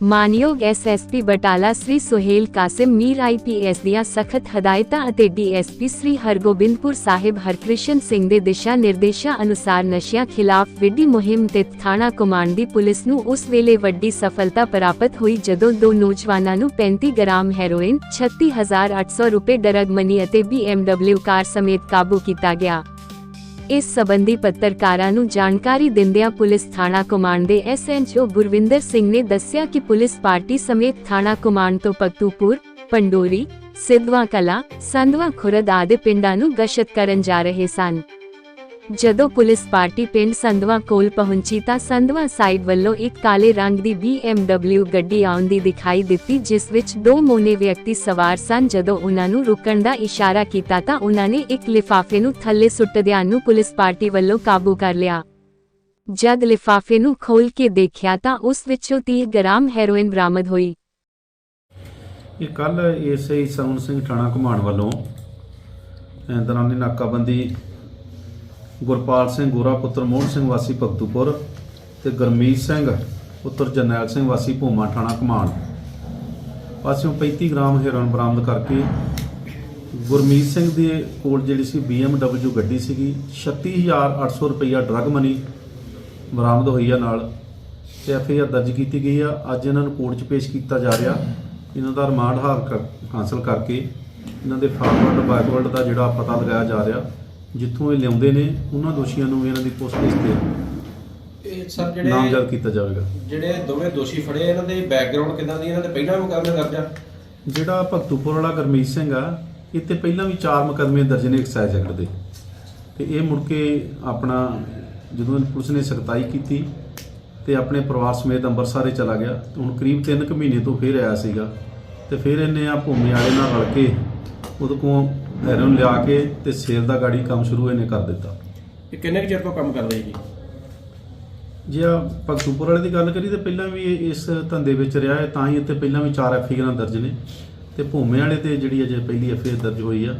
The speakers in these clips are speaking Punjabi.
ਮਾਨਯੋਗ ਐਸਐਸਪੀ ਬਟਾਲਾ ਸ੍ਰੀ ਸੁਹੇਲ ਕਾਸਿਮ, ਮੀਰ ਆਈਪੀਐਸ ਦੀਆਂ ਸਖਤ ਹਦਾਇਤਾਂ ਅਤੇ ਡੀਐਸਪੀ ਸ੍ਰੀ ਹਰਗੋਬਿੰਦਪੁਰ ਸਾਹਿਬ ਹਰਕ੍ਰਿਸ਼ਨ ਸਿੰਘ ਦੇ ਦਿਸ਼ਾ ਨਿਰਦੇਸ਼ਾਂ ਅਨੁਸਾਰ ਨਸ਼ਿਆਂ ਖਿਲਾਫ ਵਿੱਢੀ ਮੁਹਿੰਮ ਤੇ ਥਾਣਾ ਕਮਾਂਡ ਦੀ ਪੁਲਿਸ ਨੂੰ ਉਸ ਵੇਲੇ ਵੱਡੀ ਸਫਲਤਾ ਪ੍ਰਾਪਤ ਹੋਈ ਜਦੋਂ ਦੋ ਨੌਜਵਾਨਾਂ ਨੂੰ 35 ਗ੍ਰਾਮ ਹੈਰੋਇਨ 36800 ਰੁਪਏ ਡਰਗ ਮਨੀ ਅਤੇ BMW ਕਾਰ ਸਮੇਤ ਕਾਬੂ ਕੀਤਾ ਗਿਆ। ਇਸ ਸਬੰਧੀ ਪੱਤਰਕਾਰਾਂ ਨੂੰ ਜਾਣਕਾਰੀ ਦਿੰਦਿਆਂ ਪੁਲਿਸ ਥਾਣਾ ਕਮਾਂਡ ਦੇ ਐਸਐਚਓ ਗੁਰਵਿੰਦਰ ਸਿੰਘ ਨੇ ਦੱਸਿਆ ਕਿ ਪੁਲਿਸ ਪਾਰਟੀ ਸਮੇਤ ਥਾਣਾ ਕਮਾਂਡ ਤੋਂ ਪਕਤੂਪੁਰ ਪੰਡੋਰੀ, ਸਿੱਧਵਾਂ ਕਲਾ, ਸੰਧਵਾ ਖੁਰਦ ਆਦਿ ਪਿੰਡਾਂ ਨੂੰ ਗਸ਼ਤ ਕਰਨ ਜਾ ਰਹੇ ਸਨ। ਜਦੋਂ ਪੁਲਿਸ ਪਾਰਟੀ ਪਿੰਡ ਸੰਧਵਾ ਕੋਲ ਪਹੁੰਚੀ ਤਾਂ ਸੰਧਵਾ ਸਾਈਡ ਵੱਲੋਂ ਇੱਕ ਕਾਲੇ ਰੰਗ ਦੀ BMW ਗੱਡੀ ਆਉਂਦੀ ਦਿਖਾਈ ਦਿੱਤੀ, ਜਿਸ ਵਿੱਚ ਦੋ ਮੋਨੇ ਵਿਅਕਤੀ ਸਵਾਰ ਸਨ। ਜਦੋਂ ਉਹਨਾਂ ਨੂੰ ਰੁਕਣ ਦਾ ਇਸ਼ਾਰਾ ਕੀਤਾ ਤਾਂ ਉਹਨਾਂ ਨੇ ਇੱਕ ਲਿਫਾਫੇ ਨੂੰ ਥੱਲੇ ਸੁੱਟਦਿਆਂ ਨੂੰ ਪੁਲਿਸ ਪਾਰਟੀ ਵੱਲੋਂ ਕਾਬੂ ਕਰ ਲਿਆ। ਜਦ ਲਿਫਾਫੇ ਨੂੰ ਖੋਲ ਕੇ ਦੇਖਿਆ ਤਾਂ ਉਸ ਵਿੱਚੋਂ 30 ਗ੍ਰਾਮ ਹੈਰੋਇਨ ਬਰਾਮਦ ਹੋਈ। ਇਹ ਕੱਲ ਏਐਸਆਈ ਸੌਣ ਸਿੰਘ ਥਾਣਾ ਘੁਮਾਣ ਵੱਲੋਂ ਦੌਰਾਨੇ ਨਾਕਾਬੰਦੀ ਗੁਰਪਾਲ ਸਿੰਘ ਗੋਰਾ, ਪੁੱਤਰ ਮੋਹਨ ਸਿੰਘ ਵਾਸੀ ਭਗਤੂਪੁਰ ਤੇ ਗਰਮੀਤ ਸਿੰਘ, ਪੁੱਤਰ ਜਰਨੈਲ ਸਿੰਘ ਵਾਸੀ ਭੂਮਾ ਥਾਣਾ ਘੁਮਾਣ। ਪਾਸਿਓਂ 35 ਗ੍ਰਾਮ ਹੈਰੋਇਨ ਬਰਾਮਦ ਕਰਕੇ ਗੁਰਮੀਤ ਸਿੰਘ ਦੇ ਕੋਲ ਜਿਹੜੀ ਸੀ BMW ਗੱਡੀ ਸੀਗੀ 36800 ਰੁਪਈਆ ਡਰਗ ਮਨੀ ਬਰਾਮਦ ਹੋਈ ਆ ਨਾਲ ਤੇ ਐਫਆਈਆਰ ਦਰਜ ਕੀਤੀ ਗਈ ਆ। ਅੱਜ ਇਹਨਾਂ ਨੂੰ ਕੋਰਟ 'ਚ ਪੇਸ਼ ਕੀਤਾ ਜਾ ਰਿਹਾ। ਇਹਨਾਂ ਦਾ ਰਿਮਾਂਡ ਹਾਰ ਕਰ- ਹਾਸਲ ਕਰਕੇ ਇਹਨਾਂ ਦੇ ਫਾਰਵਰਡ ਬੈਕਵਰਡ ਦਾ ਜਿਹੜਾ ਪਤਾ ਲਗਾਇਆ ਜਾ ਰਿਹਾ। ਜਿੱਥੋਂ ਇਹ ਲਿਆਉਂਦੇ ਨੇ ਉਹਨਾਂ ਦੋਸ਼ੀਆਂ ਨੂੰ ਵੀ ਇਹਨਾਂ ਦੀ ਪੁੱਛਗਿੱਛ ਤੇ ਇਹ ਸਰ ਜਿਹੜੇ ਨਾਮਜ਼ਦ ਕੀਤਾ ਜਾਵੇਗਾ। ਜਿਹੜੇ ਦੋਵੇਂ ਦੋਸ਼ੀ ਫੜੇ ਇਹਨਾਂ ਦੇ ਬੈਕਗ੍ਰਾਉਂਡ ਕਿਦਾਂ ਦੀ ਇਹਨਾਂ ਦੇ ਪਹਿਲਾਂ ਮੁਕੱਦਮੇ ਦਰਜ ਆ? ਜਿਹੜਾ ਭਗਤੂਪੁਰ ਵਾਲਾ ਗਰਮੀਤ ਸਿੰਘ ਆ ਤੇ ਪਹਿਲਾਂ ਵੀ ਚਾਰ ਮੁਕੱਦਮੇ ਦਰਜ ਨੇ ਐਕਸਾਈਜ਼ ਐਕਟ ਦੇ। ਤੇ ਇਹ ਮੁੜ ਕੇ ਆਪਣਾ ਜਦੋਂ ਪੁਲਿਸ ਨੇ ਸਖਤਾਈ ਕੀਤੀ ਤੇ ਆਪਣੇ ਪਰਿਵਾਰ ਸਮੇਤ ਅੰਮ੍ਰਿਤਸਰ ਚਲਾ ਗਿਆ ਤੇ ਹੁਣ ਕਰੀਬ 3 ਕੁ ਮਹੀਨੇ ਤੋਂ ਫੇਰ ਆਇਆ ਸੀਗਾ। ਤੇ ਫਿਰ ਇਹਨੇ ਆ ਭੂਮੀ ਵਾਲੇ ਨਾਲ ਰਲ ਕੇ ਉਹਦੇ ਕੋਲ ਹੈਰੋਨ ਲਿਆ ਕੇ ਤੇ ਸੇਲ ਦਾ ਗਾੜੀ ਕੰਮ ਸ਼ੁਰੂ ਇਹਨੇ ਕਰ ਦਿੱਤਾ। ਇਹ ਕਿੰਨੇ ਕੁ ਚਿਰ ਤੋਂ ਕੰਮ ਕਰਦੇ ਜੀ? ਜੇ ਆ ਭਗਤੂਪੁਰ ਵਾਲੇ ਦੀ ਗੱਲ ਕਰੀ ਤੇ ਪਹਿਲਾਂ ਵੀ ਇਹ ਇਸ ਧੰਦੇ ਵਿੱਚ ਰਿਹਾ ਹੈ ਤਾਂ ਹੀ ਇੱਥੇ ਪਹਿਲਾਂ ਵੀ ਚਾਰ ਐਫਆਈਆਰਾਂ ਦਰਜ ਨੇ। ਤੇ ਭੂਮੇ ਵਾਲੇ ਤੇ ਜਿਹੜੀ ਅਜੇ ਪਹਿਲੀ ਐਫਆਈਆਰ ਦਰਜ ਹੋਈ ਆ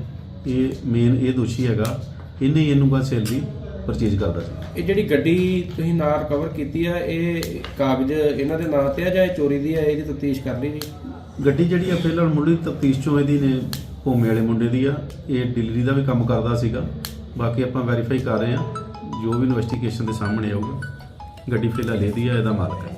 ਇਹ ਮੇਨ ਇਹ ਦੋਸ਼ੀ ਹੈਗਾ ਇਹਨੇ ਹੀ ਇਹਨੂੰ ਸੇਲ ਦੀ ਪਰਚੇਜ ਕਰਦਾ ਸੀ। ਇਹ ਜਿਹੜੀ ਗੱਡੀ ਤੁਸੀਂ ਨਾਲ ਰਿਕਵਰ ਕੀਤੀ ਆ ਇਹ ਕਾਗਜ਼ ਇਹਨਾਂ ਦੇ ਨਾਂ ਤੇ ਆ ਜਾਂ ਇਹ ਚੋਰੀ ਦੀ ਆ ਇਹਦੀ ਤਫਤੀਸ਼ ਕਰ ਲਈ ਜੀ? ਗੱਡੀ ਜਿਹੜੀ ਆ ਫਿਲਹਾਲ ਮੁੱਢਲੀ ਤਫਤੀਸ਼ ਚੋਂ ਇਹਦੀ ਨੇ ਭੂਮੇ ਵਾਲੇ ਮੁੰਡੇ ਦੀ ਆ, ਇਹ ਡਿਲੀਵਰੀ ਦਾ ਵੀ ਕੰਮ ਕਰਦਾ ਸੀਗਾ। ਬਾਕੀ ਆਪਾਂ ਵੈਰੀਫਾਈ ਕਰ ਰਹੇ ਆ ਜੋ ਵੀ ਇਨਵੈਸਟੀਗੇਸ਼ਨ ਦੇ ਸਾਹਮਣੇ ਆਊਗਾ, ਗੱਡੀ ਫਿਲਹਾਲ ਇਹਦੀ ਆ, ਇਹਦਾ ਮਾਲਕ ਹੈ